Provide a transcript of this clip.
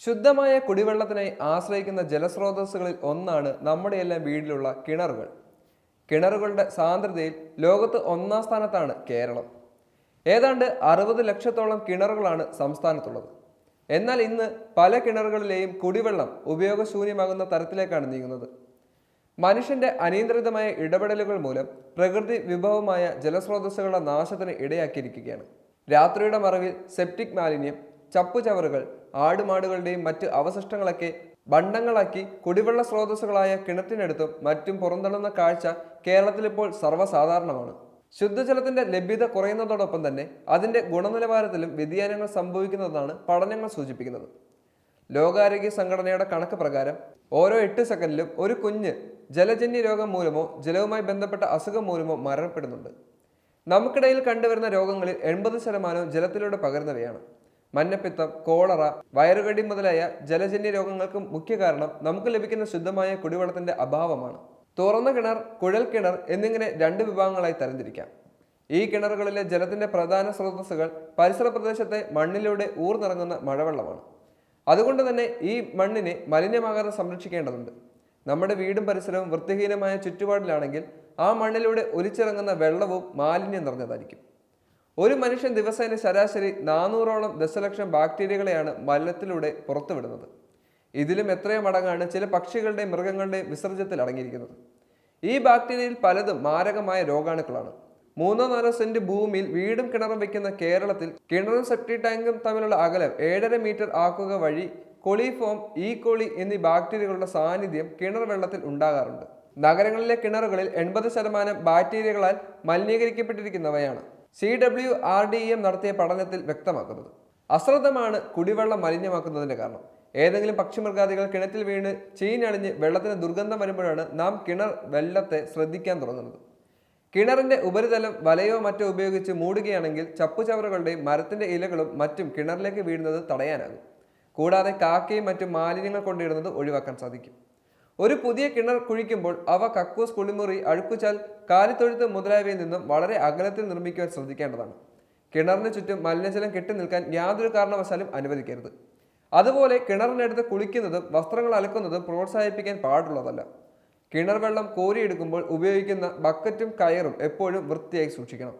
ശുദ്ധമായ കുടിവെള്ളത്തിനായി ആശ്രയിക്കുന്ന ജലസ്രോതസ്സുകളിൽ ഒന്നാണ് നമ്മുടെയെല്ലാം വീട്ടിലുള്ള കിണറുകൾ. കിണറുകളുടെ സാന്ദ്രതയിൽ ലോകത്ത് ഒന്നാം സ്ഥാനത്താണ് കേരളം. ഏതാണ്ട് അറുപത് ലക്ഷത്തോളം കിണറുകളാണ് സംസ്ഥാനത്തുള്ളത്. എന്നാൽ ഇന്ന് പല കിണറുകളിലെയും കുടിവെള്ളം ഉപയോഗശൂന്യമാകുന്ന തരത്തിലേക്കാണ് നീങ്ങുന്നത്. മനുഷ്യന്റെ അനിയന്ത്രിതമായ ഇടപെടലുകൾ മൂലം പ്രകൃതി വിഭവമായ ജലസ്രോതസ്സുകളുടെ നാശത്തിന് ഇടയാക്കിയിരിക്കുകയാണ്. രാത്രിയുടെ മറവിൽ സെപ്റ്റിക് മാലിന്യം ചപ്പുചവറുകൾ ആടുമാടുകളുടെയും മറ്റ് അവശിഷ്ടങ്ങളൊക്കെ ബണ്ടങ്ങളാക്കി കുടിവെള്ള സ്രോതസ്സുകളായ കിണറ്റിനടുത്തും മറ്റും പുറന്തള്ളുന്ന കാഴ്ച കേരളത്തിലിപ്പോൾ സർവസാധാരണമാണ്. ശുദ്ധജലത്തിന്റെ ലഭ്യത കുറയുന്നതോടൊപ്പം തന്നെ അതിന്റെ ഗുണനിലവാരത്തിലും വ്യതിയാനങ്ങൾ സംഭവിക്കുന്നതാണ് പഠനങ്ങൾ സൂചിപ്പിക്കുന്നത്. ലോകാരോഗ്യ സംഘടനയുടെ കണക്ക് പ്രകാരം ഓരോ എട്ട് സെക്കൻഡിലും ഒരു കുഞ്ഞ് ജലജന്യ രോഗം മൂലമോ ജലവുമായി ബന്ധപ്പെട്ട അസുഖം മൂലമോ മരണപ്പെടുന്നുണ്ട്. നമുക്കിടയിൽ കണ്ടുവരുന്ന രോഗങ്ങളിൽ എൺപത് ശതമാനവും ജലത്തിലൂടെ പകരുന്നവയാണ്. മഞ്ഞപ്പിത്തം കോളറ വയറുകടി മുതലായ ജലജന്യ രോഗങ്ങൾക്ക് മുഖ്യ കാരണം നമുക്ക് ലഭിക്കുന്ന ശുദ്ധമായ കുടിവെള്ളത്തിന്റെ അഭാവമാണ്. തുറന്ന കിണർ കുഴൽ കിണർ എന്നിങ്ങനെ രണ്ട് വിഭാഗങ്ങളായി തരംതിരിക്കാം. ഈ കിണറുകളിലെ ജലത്തിന്റെ പ്രധാന സ്രോതസ്സുകൾ പരിസര പ്രദേശത്തെ മണ്ണിലൂടെ ഊർന്നിറങ്ങുന്ന മഴവെള്ളമാണ്. അതുകൊണ്ട് തന്നെ ഈ മണ്ണിനെ മലിനമാകാതെ സംരക്ഷിക്കേണ്ടതുണ്ട്. നമ്മുടെ വീടും പരിസരവും വൃത്തിഹീനമായ ചുറ്റുപാടിലാണെങ്കിൽ ആ മണ്ണിലൂടെ ഒലിച്ചിറങ്ങുന്ന വെള്ളവും മാലിന്യം നിറഞ്ഞതായിരിക്കും. ഒരു മനുഷ്യൻ ദിവസേന ശരാശരി നാനൂറോളം ദശലക്ഷം ബാക്ടീരിയകളെയാണ് മലത്തിലൂടെ പുറത്തുവിടുന്നത്. ഇതിലും എത്രയോ മടങ്ങാണ് ചില പക്ഷികളുടെയും മൃഗങ്ങളുടെയും വിസർജ്യത്തിൽ അടങ്ങിയിരിക്കുന്നത്. ഈ ബാക്ടീരിയയിൽ പലതും മാരകമായ രോഗാണുക്കളാണ്. മൂന്നോ നാലോ സെന്റ് ഭൂമിയിൽ വീടും കിണറും വെക്കുന്ന കേരളത്തിൽ കിണറും സെപ്റ്റി ടാങ്കും തമ്മിലുള്ള അകലം ഏഴര മീറ്റർ ആക്കുക വഴി കൊളിഫോം ഈ കോളി എന്നീ ബാക്ടീരിയകളുടെ സാന്നിധ്യം കിണർ വെള്ളത്തിൽ ഉണ്ടാകാറുണ്ട്. നഗരങ്ങളിലെ കിണറുകളിൽ എൺപത് ശതമാനം ബാക്ടീരിയകളാൽ മലിനീകരിക്കപ്പെട്ടിരിക്കുന്നവയാണ്. C W R D M നടത്തിയ പഠനത്തിൽ വ്യക്തമാക്കുന്നത്. അശ്രദ്ധമാണ് കുടിവെള്ളം മലിനമാക്കുന്നതിന്റെ കാരണം. ഏതെങ്കിലും പക്ഷിമൃഗാദികൾ കിണറ്റിൽ വീണ് ചീഞ്ഞളിഞ്ഞ് വെള്ളത്തിന് ദുർഗന്ധം വരുമ്പോഴാണ് നാം കിണർ വെള്ളത്തെ ശ്രദ്ധിക്കാൻ തുടങ്ങുന്നത്. കിണറിന്റെ ഉപരിതലം വലയോ മറ്റോ ഉപയോഗിച്ച് മൂടുകയാണെങ്കിൽ ചപ്പുചവറുകളുടെയും മരത്തിന്റെ ഇലകളും മറ്റും കിണറിലേക്ക് വീഴുന്നത് തടയാനാകും. കൂടാതെ കാക്കയും മറ്റും മാലിന്യങ്ങൾ കൊണ്ടിടുന്നത് ഒഴിവാക്കാൻ സാധിക്കും. ഒരു പുതിയ കിണർ കുഴിക്കുമ്പോൾ അവ കക്കൂസ് കുളിമുറി അഴുക്കുചാൽ കാലിത്തൊഴുത്ത് മുതലായവയിൽ നിന്നും വളരെ അകലത്തിൽ നിർമ്മിക്കുവാൻ ശ്രദ്ധിക്കേണ്ടതാണ്. കിണറിന് ചുറ്റും മലിനജലം കെട്ടി നിൽക്കാൻ യാതൊരു കാരണവശാലും അനുവദിക്കരുത്. അതുപോലെ കിണറിനടുത്ത് കുളിക്കുന്നതും വസ്ത്രങ്ങൾ അലക്കുന്നതും പ്രോത്സാഹിപ്പിക്കാൻ പാടുള്ളതല്ല. കിണർ വെള്ളം കോരിയെടുക്കുമ്പോൾ ഉപയോഗിക്കുന്ന ബക്കറ്റും കയറും എപ്പോഴും വൃത്തിയായി സൂക്ഷിക്കണം.